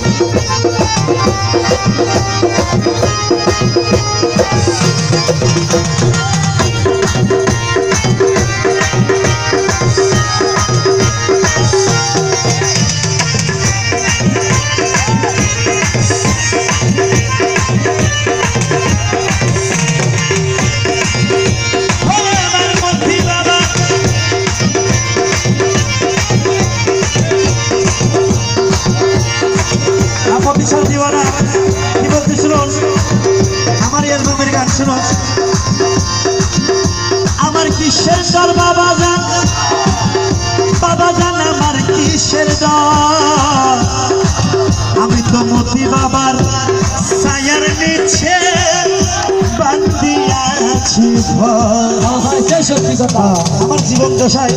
Música আপত্তি সব দিব না। কি বলতে শুনুন? আমার অ্যালবামের গান শুনুন। আমার কিসের দর বাবা জান? বাবা জান, আমার কিসের দর আমি তো মতি বাবার সায়ার নিচে বান্দিয়া আছি। ভয়। আমার জীবন দশায়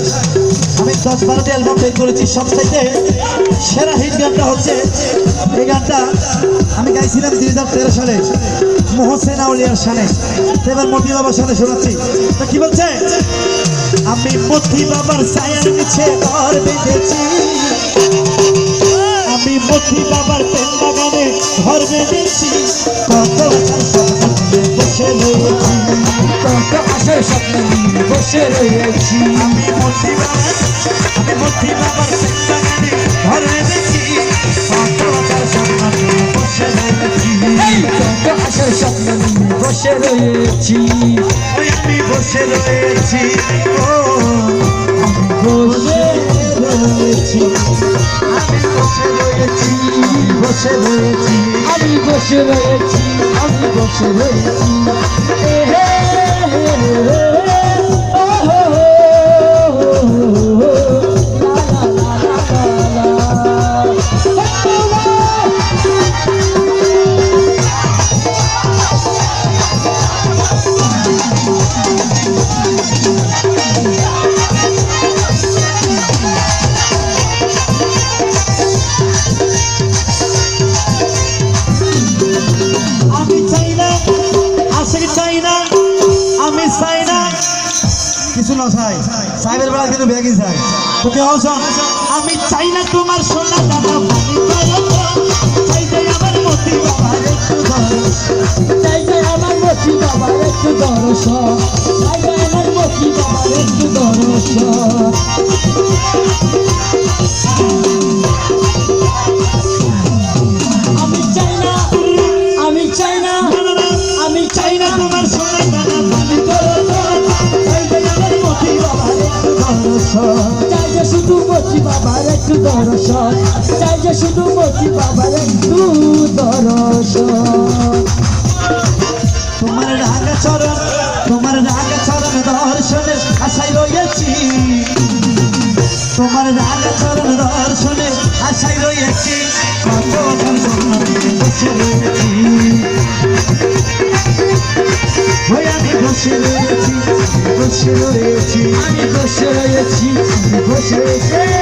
আমি দশ বারোটি অ্যালবাম বের করেছি। সবচাইতে সেরা হিট গানটা হচ্ছে এই গানটা। আমি গাইছিলাম দুই হাজার তেরো সালে মোহসেন আউলিয়ার সানে। এবার মতি বাবার সাথে শোনাচ্ছি। তো কি বলছে? আমি মতি বাবার ছায়ার নিচে ঘর বেঁধেছি। আমি মতি বাবার প্রেম বাগানে ঘর বেঁধেছি। রয়েছি আমি মতি বাবার আমি মতি বাবার বাগানে ঘর বেঁধেছি কত আশার স্বপ্ন নিয়ে বসে রয়েছি কত আশার স্বপ্ন নিয়ে বসে রয়েছি আমি বসে রয়েছি ও বসে রয়েছি আমি বসে রয়েছি বসে রয়েছি আমি বসে রয়েছি আমি বসে রয়েছি হে হে হে কিছু না চাই সাহেবের বেলা কিন্তু ব্যাগই চাই তো কে আমি চাই না তোমার সোনা দাদা আমার মতি বাবার একটু দরস আমার মতি বাবার একটু দরস মতি বাবার একটু দর্শন। চাই যে শুধু মতি বাবার একটু দর্শন। তোমার রাগা চরণ, তোমার রাগা চরণ দর্শনের আশায় রয়েছি। তোমার রাগা চরণ দর্শনের আশায় রয়েছি। কত বসে রয়েছি। আমি বসে রয়েছি বসে রয়েছি, আমি বসে রয়েছি বসে রয়েছি।